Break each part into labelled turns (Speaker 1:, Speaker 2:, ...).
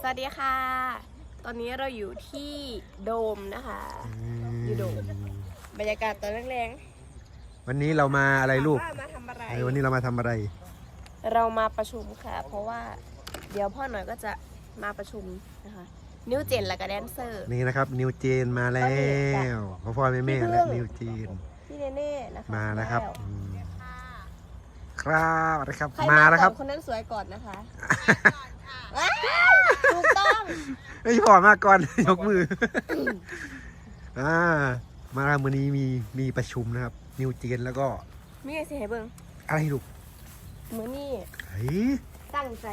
Speaker 1: สวัสดีค่ะ ตอนนี้เราอยู่ที่โดมนะคะ อยู่โดม บรรยากาศตอนแรง
Speaker 2: วันนี้เรามา
Speaker 1: ๆ
Speaker 2: อะไรลูก
Speaker 1: ถามว่ามาทำอะไร
Speaker 2: เออวันนี้เรามาทำอะไร
Speaker 1: เรามาประชุมค่ะ เพราะว่าเดี๋ยวพ่อหน่อยก็จะมาประชุมนะคะ นิวเจนและก็แดนเซอร์
Speaker 2: นี่นะครับนิวเจนมาแล้วพ่อพ่อแม่แม่
Speaker 1: พี่
Speaker 2: และ
Speaker 1: พึ่ง
Speaker 2: นิวเจน
Speaker 1: พี่เนเน่นะคะ
Speaker 2: มาแล้วครับ
Speaker 1: แล้ว
Speaker 2: อืมครับนะครับ
Speaker 1: ใคร
Speaker 2: มาแล้วครับ
Speaker 1: ก่อนคนนั้นสวยก่อนนะคะว้าว ถูกต้อง
Speaker 2: ไอ้ยพ่อมาก่อน ยกมือ อ่า มาวันนี้มีมีประชุมนะครับ นิวเจนแล้วก็
Speaker 1: มีไงสิให้เบิ่ง
Speaker 2: อะไรลูก
Speaker 1: มือนี่
Speaker 2: เฮ้ย
Speaker 1: ตั้งใจ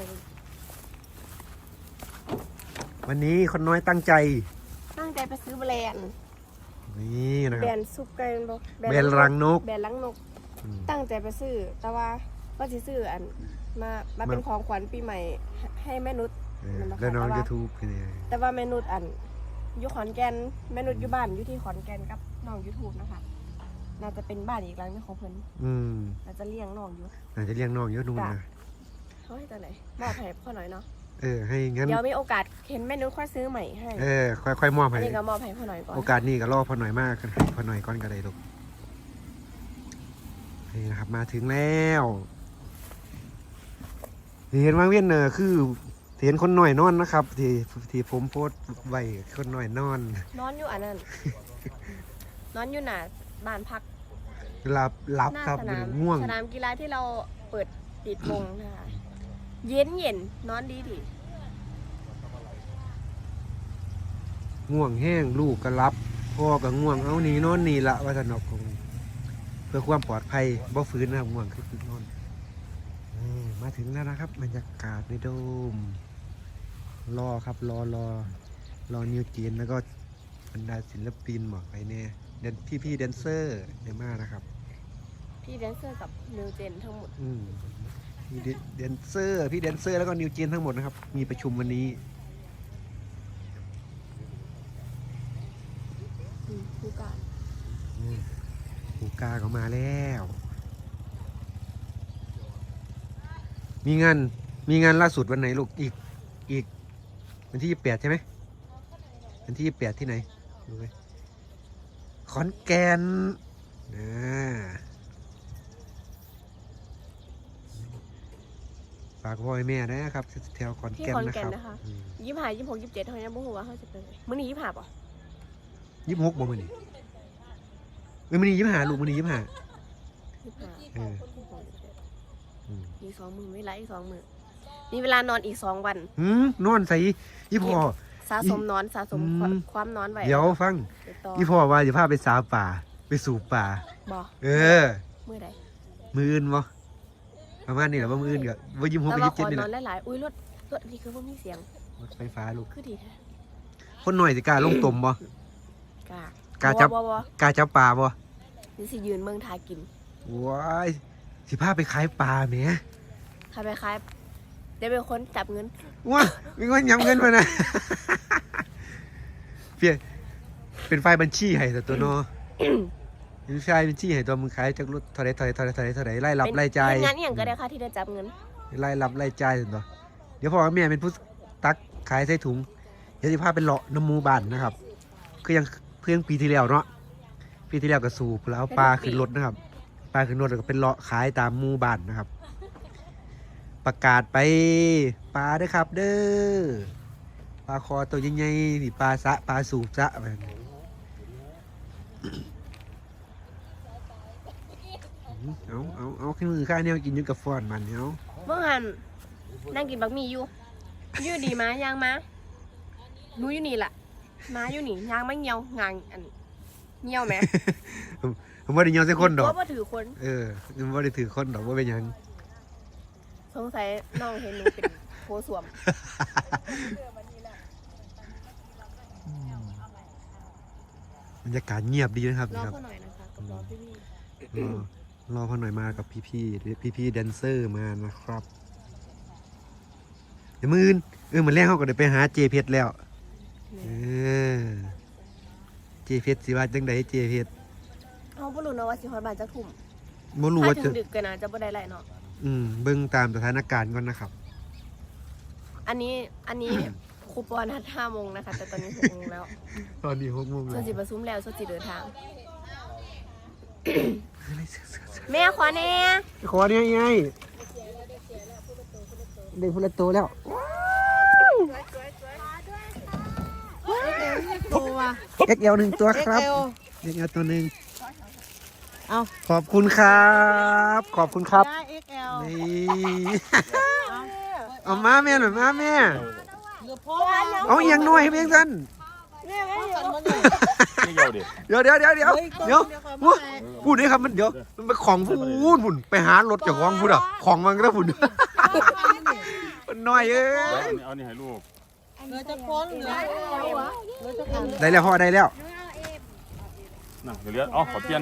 Speaker 2: วันนี้คนน้อยตั้งใจ
Speaker 1: ตั้งใจไปซื้อแบรนด์
Speaker 2: นี่นะค
Speaker 1: แบร
Speaker 2: รับ
Speaker 1: นด์ซุปไก่บอก
Speaker 2: แบรนด์รังนก
Speaker 1: แบรนด์ลังนก
Speaker 2: อืม
Speaker 1: ตั้งใจไปซื้อ แต่ว่าก็สิซื้ออันมามาเป็นของขวัญปีใหม่ ให้ให้แม่นุช
Speaker 2: เออ
Speaker 1: นั่นแหละค่ะ
Speaker 2: แล้วน้อง
Speaker 1: แต่ว่า
Speaker 2: ยูทูบเป็นยังไง
Speaker 1: แต่ว่าแม่นุชอันอยู่ขอนแก่นแม่นุชอยู่บ้านอยู่ที่ขอนแก่นกับน้องยูทูบนะคะ น่าจะเป็นบ้านอีกหลังหนึงของเพิ่น
Speaker 2: อืม
Speaker 1: น่าจะเลี้ยงน้องอยู่
Speaker 2: อาจจะเลี้ยงน้องเยอะนู่น
Speaker 1: จ้ะ
Speaker 2: นะ
Speaker 1: เขาให้ตัวไหนมอบให้พ่อหน่อยเนาะ
Speaker 2: เออให้งั้น
Speaker 1: เดี๋ยวมีโอกาสเห็นแม่นุชค่อยซื้อใหม่ให้
Speaker 2: เออค่อยค่อยมอบ
Speaker 1: อั
Speaker 2: ให้
Speaker 1: นนี้ก็มอบให้พ่อหน่อยก่อน
Speaker 2: โอกาสนี้ก็รอพอหน่อยมากกันพอหน่อยก่อนก็ได้ลูกนี่นะครับมาถึงแล้ว ที่เห็นว่างเวียนเนอคือที่เห็นคนหน่อยนอนนะครับ ที่ที่ผมโพสต์ไว้คนหน่อยนอน
Speaker 1: นอนอยู่อันนั้น นอนอยู่หน้าบ้านพัก
Speaker 2: หลับหลับ
Speaker 1: หน้า
Speaker 2: ครับ
Speaker 1: สนาม
Speaker 2: ง่วง
Speaker 1: สนามกีฬาที่เราเปิดปิดวงนะคะเย็นเย็นนอนดีดี
Speaker 2: ง่วงแห้งลูกก็รับพ่อก็ง่วงเอาหนีนอนหนีละว่าสนอกคงเพื่อความปลอดภัยบ่ฟื้นนะครับง่วงคือคือนอนนี่ มาถึงแล้วนะครับบรรยากาศในโดม รอครับรอรอรอนิวเจนแล้วก็บรรดาศิลปินบอกไปเนี่ยเดนพี่พี่ๆแดนเซอร์เยอะมากนะครับ
Speaker 1: พี่แดนเซอร์กับนิวเจนทั้งหมด
Speaker 2: อืมพี่แดนเซอร์พี่แดนเซอร์แล้วก็นิวเจนทั้งหมดนะครับ มีประชุมวันนี้
Speaker 1: อืมผู้การ
Speaker 2: หูกาก็มาแล้ว มีงานมีงานล่าสุดวันไหนลูกอีกอีก วันที่ยี่แปดใช่ไหมวันที่ยี่แปดที่ไหนดูไหมขอนแก่นนะฝากพ่อให้แม่ด้วยนะครับแถวขอน
Speaker 1: ที่
Speaker 2: แก่น
Speaker 1: ขอน
Speaker 2: นะ
Speaker 1: แก่
Speaker 2: คนรับ
Speaker 1: นะคะยี่ห้ายี่หกยี่เจ็ดเท่านี้บุ้งว่าเขาจะไปมื้อนี้ยี่ห้าป่ะ
Speaker 2: ยี่สิบหกบ่มือนี่เอ้ยมือนี่ยี่สิบห้าลูกมือนี่ยี่สิบห้า
Speaker 1: ยี่ห้า
Speaker 2: เออ อืม
Speaker 1: อีกสองมือไม่ไรอีกสองมือมีเวลานอนอีกสองวัน
Speaker 2: หืมนอนใส่ยี่พ่อ
Speaker 1: สะสมนอนสะสม
Speaker 2: อืม
Speaker 1: ความนอนไว้
Speaker 2: เดี๋ยวฟัง
Speaker 1: เดี๋ยวต่อ
Speaker 2: ยี่พ่อว่าจะพาไปสาวป่า ไปสู่ป่า
Speaker 1: บ่
Speaker 2: เออ
Speaker 1: มือใด
Speaker 2: มืออื่นบ่ประมาณนี้แหละว่ามืออื่นก็ว่ายิ้มหก
Speaker 1: แต่
Speaker 2: ไป
Speaker 1: ว่า
Speaker 2: ยี่สิบ
Speaker 1: ข
Speaker 2: เจ็ด
Speaker 1: อ
Speaker 2: นี่
Speaker 1: น
Speaker 2: แห
Speaker 1: อน
Speaker 2: ละ
Speaker 1: หลายๆอุ้ยรถรถนี่คือว่ามีเสียง
Speaker 2: รถไฟฟ้าลูก
Speaker 1: คือดีแท้
Speaker 2: คนหน่อยสิกล้าลงตมบ่
Speaker 1: กล้าก
Speaker 2: ล้าจับ
Speaker 1: บ่บ่บ่
Speaker 2: กล้าจับปลาบ่
Speaker 1: นี่สิยืนเมืองทากิน
Speaker 2: ว้าย สิพาไปขายปลาแหม
Speaker 1: ถ้าไปขายเดี๋ยวเป็นคนจับเงิน
Speaker 2: ว้ามีเงินย้ำเงินมานะเพียเป็นไฟล์บัญชีให้แต่ตัวเนอเป็นไฟล์บัญชีให้ตัวมึงขายจากรถเท่าไรเท่าไรเท่าไรเท่าไรเท่าไรไล่รับ
Speaker 1: เป็น
Speaker 2: ไล่จ่าย
Speaker 1: เป็นงานอหย่างก็ได้ค่ะที่ได้จับเงิน
Speaker 2: ไล่รับไล่จ่ายตัวเดี๋ยวพ่อกับแม่เป็นผู้ตักขายใส่ถุงเดี๋ยวสิพาเป็นเลาะน้ำหมูบานนะครับ คือยังเพื่องปีที่แล้วเนาะปีที่แล้วก็สูบแล้วเอาปลาขึ้นรถนะครับ ปลาขึ้นรถแล้วก็เป็นเลาะขายตามหมู่บ้านนะครับ ประกาศไปปลาเด้อครับ เด้อปลาคอตัวใหญ่ๆนี่ปลาสะปลาสูบสะแบบนี้เอาเอาเอาขึ้นมือข้าเนี่ยกินอยืนกับฟอนมันเนี่ยเอา
Speaker 1: เมื่อหันนั่งกินบักหมี่อยู่อยู่ดีมายางมาหนูอยู่นี่แหละมาอยู่นี่ยางไม่เงียวงางอัน เงียวไหม
Speaker 2: ผมว่าได้ยอนสักคนดอก
Speaker 1: เพราะว่าถือคน
Speaker 2: เออผมว่าได้ถือคนดอกว่าเป็นหยัง
Speaker 1: สงสัยน้องเห็นหนูเป็นโพสวม
Speaker 2: บรรยากาศเงียบดีนะครับ
Speaker 1: รอ
Speaker 2: ครับ
Speaker 1: เขาหน่อยนะคะ กับรอพี่
Speaker 2: รอรอพอหน่อยมากับพี่ๆพี่พี่ๆแดนเซอร์มานะครับ เดี๋ยวมืออื่นเออเหมือนแรกเขาก็ได้ไปหาเจเพชรแล้ว
Speaker 1: ๆ
Speaker 2: เออ เจเพชรสิว่าจังใดเจเพชร
Speaker 1: เขาบ่รู้นะว่าสิฮอดบ้านจักทุ่ม
Speaker 2: บ่รู้
Speaker 1: ถ้า
Speaker 2: ว่า
Speaker 1: ถึ
Speaker 2: จะ
Speaker 1: งดึกกันนะจะบ่ได้ไรเนาะ
Speaker 2: อืมเบิ่งตามสถานการณ์ก่อนนะครับ
Speaker 1: อันนี้อันนี้ ครูปอนัดห้าโมงนะคะ แต่ตอนนี้หกโมงแล้ว
Speaker 2: ตอนนี้หกโมง
Speaker 1: ส่
Speaker 2: แล้ววน
Speaker 1: สิประซุมแล้วส่วนสิเดินทาง
Speaker 2: อะไรเสือเสือเสือ
Speaker 1: แม่ขอแน่
Speaker 2: ขอเนี่ยไงเด็กพละตัวแล้ว
Speaker 3: ตัว
Speaker 2: XL หนึ่งตัวครับ
Speaker 3: XL
Speaker 2: XL ตัวหนึ่ง
Speaker 3: เอา
Speaker 2: ขอบคุณครับ ขอบคุณครับ
Speaker 3: ได้ XL
Speaker 2: นี่เอามาแม่หน่อยมาแม่
Speaker 3: หรือพ่อ
Speaker 2: เอาเอียงหน่อยให้เพียงสั้น
Speaker 3: กันมาเนี่ย
Speaker 4: ไม่เยาดิ
Speaker 2: เดี๋ยวเดี๋ยวเดี๋ยวเดี๋ยว
Speaker 3: ฮ้
Speaker 2: เดี๋ยว
Speaker 3: ก่อน
Speaker 2: พูด
Speaker 3: เดี๋ยว
Speaker 2: พูดนี่ครับมันเดี๋ยวมันเป็นของพูดพุ่นไปหารถจากของพูดอะของมันก็ได้พุ่นมันน้อยเอ้
Speaker 4: เอา
Speaker 2: ย
Speaker 4: อันนี้เอานี่ให้ลูก
Speaker 3: เหลือจะพ้นเหลือเหลือจะกัน
Speaker 2: ได้แล้วพ่อได้แล้ว
Speaker 4: นั่งเดี๋ยวเรียกอ๋อขอเปลี่ยน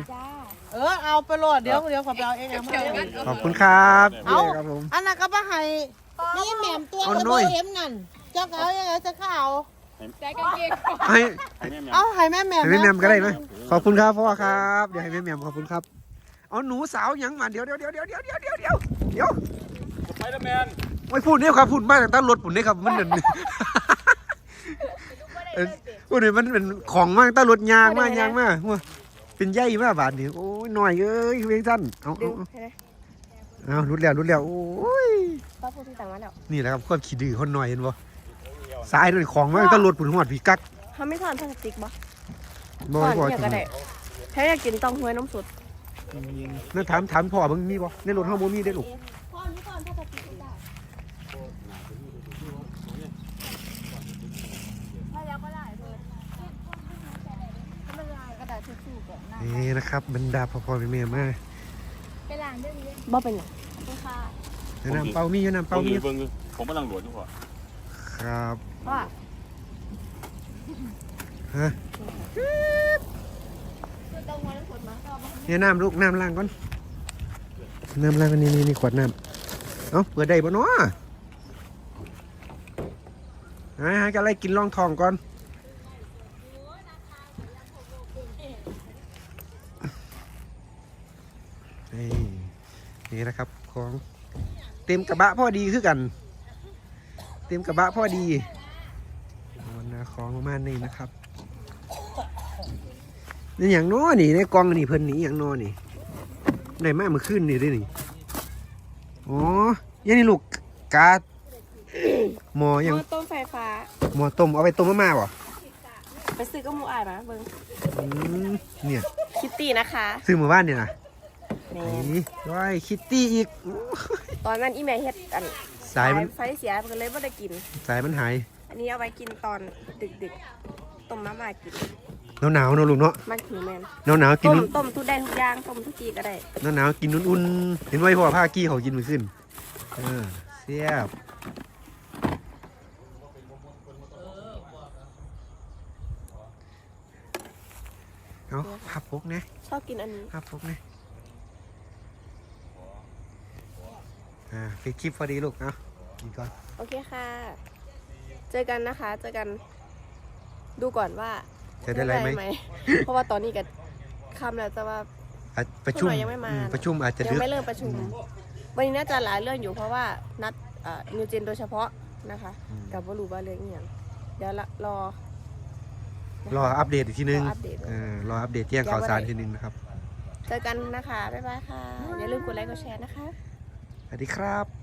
Speaker 3: เออเอาไปโหลดเดี๋ยวเดี๋ยวขอไปเอา XL มาให้
Speaker 2: ขอบคุณครับ
Speaker 3: เอา
Speaker 2: นี่ครับผม
Speaker 3: อันนั้นก็มาให้นี่แหม่มตัว
Speaker 2: เอา
Speaker 3: กระ
Speaker 2: หน่
Speaker 3: โด
Speaker 2: อย
Speaker 3: ดเอ็มนั่นเจ้าเอายังไงจะเข้าเอา
Speaker 2: ให้
Speaker 4: ให้แม่แม่
Speaker 3: เอาให้แม่แหม่ม
Speaker 2: ให้แม่แหม่มก็ได้ไหมขอบคุณครับพ่อครับเดี๋ยวให้แม่แหม่มขอบคุณครับเอาหนูสาวหยังมาเดี๋ยวเดี๋ยวเดี๋ยวเดี๋ยวเดี๋ยวเดี๋ยวเดี๋ยวเดี๋ยวเดี๋ยว
Speaker 4: สไปเดอร์แมน
Speaker 2: ไม่พูดเนี่ยครับพูดมากแต่ตั้งรถปุ่นเนี่ยครับมันเหมือนเอ้ยพูดเนี่ยมันเป็นของมากตั้งรถยางมากยางมากว้าเป็นใยมากบาทนี่โอ้ยหน่อยเอ้ยเพียงสั้นเอา
Speaker 1: ดึ
Speaker 2: เอา
Speaker 1: งให้ไหม
Speaker 2: เอาเอารุดแล้วรุดแล้วโอ้ย
Speaker 1: ป้าพูดที่ต่างมาแล้ว
Speaker 2: นี่แหละครับความขี้ดื้อคนหน่อยเห็นบ่สายด้วยของมากตั้งรถปุ่นหอดผีกัก
Speaker 1: เขาไม่ทอนพลาสติกบ่
Speaker 2: บ่
Speaker 1: ทอน
Speaker 2: พอ
Speaker 1: เนี่ย
Speaker 2: กิ
Speaker 1: ก็
Speaker 2: น
Speaker 1: ได้ถ้าอยากกินเต้องห้วยน้ำสด
Speaker 2: นั่นถามถามพ่อมึงมีบ่ในรถเฮาบ่มีได้อลูกนี่ นะครับบรรดาพ่อพ่อแม่แม่มา
Speaker 1: บ่เป็นหยัง
Speaker 2: แนะนำเปามีแนะนำเปา
Speaker 4: เบิ้ง
Speaker 2: มี
Speaker 4: เลยเบิ้งเลยผมกำลังหลวดอยู่พ่อ
Speaker 2: ครับ
Speaker 1: ว่า
Speaker 2: ฮะเนี่ยน้ำลูกน้ำล้างก่อนน้ำล้างอันนี้นี่นี่ขวดน้ำเอ้าเปิดได้บ่เนาะหาหาจะอะไรกินรองทองก่อนนี่ นี่นะครับของเต็มกระบะพ่อดีคือกัน เต็มกระบะพ่อดีวันนาของประมาณนี้นะครับนี่อย่างน้อนี่ในกล่องนี่เพิ่นนี่อย่างน้อนี่ได้มาเมื่อคืนนี่ด้วยนี่อ๋อยังนี่ลูกกาหมอ
Speaker 1: ห
Speaker 2: ยัง
Speaker 1: ม้อต้มไฟฟ้า
Speaker 2: หมอต้มเอาไปต้มมาม่าบ่
Speaker 1: ไปซื้อก็มูอายมาเบิ่ง
Speaker 2: อืมเนี่ย
Speaker 1: คิตตี้นะคะ
Speaker 2: ซื้อหมู่บ้านเนี่ยนะ
Speaker 1: แม่
Speaker 2: นี่ว้ายคิตตี้อีก
Speaker 1: ตอนนั้นอีแม่เฮ็ดอัน
Speaker 2: สายมัน
Speaker 1: ไฟเสียก็เลยไม่ได้กิน
Speaker 2: สายมันหาย
Speaker 1: อันนี้เอาไว้กินตอนดึกๆต้มมาม่ากิน
Speaker 2: หนาวหนาวๆเนอะลูกเนาะ
Speaker 1: มันหิวแมน
Speaker 2: หนาวหนาวๆกิน
Speaker 1: ต้ม
Speaker 2: นุ่น
Speaker 1: ต้มทุกได้ทุกอย่างต้มทุกทีก็ได้
Speaker 2: หนาวหนาวๆกินอุ่นๆเห็นไว้พ่อผ้ากี้เขากินมือขึ้นเออเสียบเอาพับพกนะ
Speaker 1: ชอบกินอันนี้
Speaker 2: พับพกนะ อ่าปิดคลิปพอดีลูกเอากินก่อน
Speaker 1: โอเคค่ะ เจอกันนะคะ เจอกันดูก่อนว่า
Speaker 2: จะได้อะไรไหม
Speaker 1: เพราะว่าตอนนี้ก็คำแล้วแต่ว่า
Speaker 2: อาจประชุม
Speaker 1: คุณหน่อยยังไม่มา
Speaker 2: อืประชุมอาจจะ
Speaker 1: ยัง
Speaker 2: ดึก
Speaker 1: ไม่เริ่มประชุม วันนี้น่าจะหลายเรื่องอยู่เพราะว่านัดนิวเจนโดยเฉพาะนะคะ
Speaker 2: อืม
Speaker 1: กับว่ารู้ว่าเรื่องอหย่างเดี๋ยวละรอนะคะ
Speaker 2: รออัปเดตอีกทีนึง
Speaker 1: รออัปเดต
Speaker 2: เออรออัปเดตแจ้งข่าวสารทีนึงนะครับ
Speaker 1: เจอกันนะคะ บ๊ายบายค่ะ อย่าลืมกดไลค์กดแชร์นะคะ
Speaker 2: สวัสดีครับ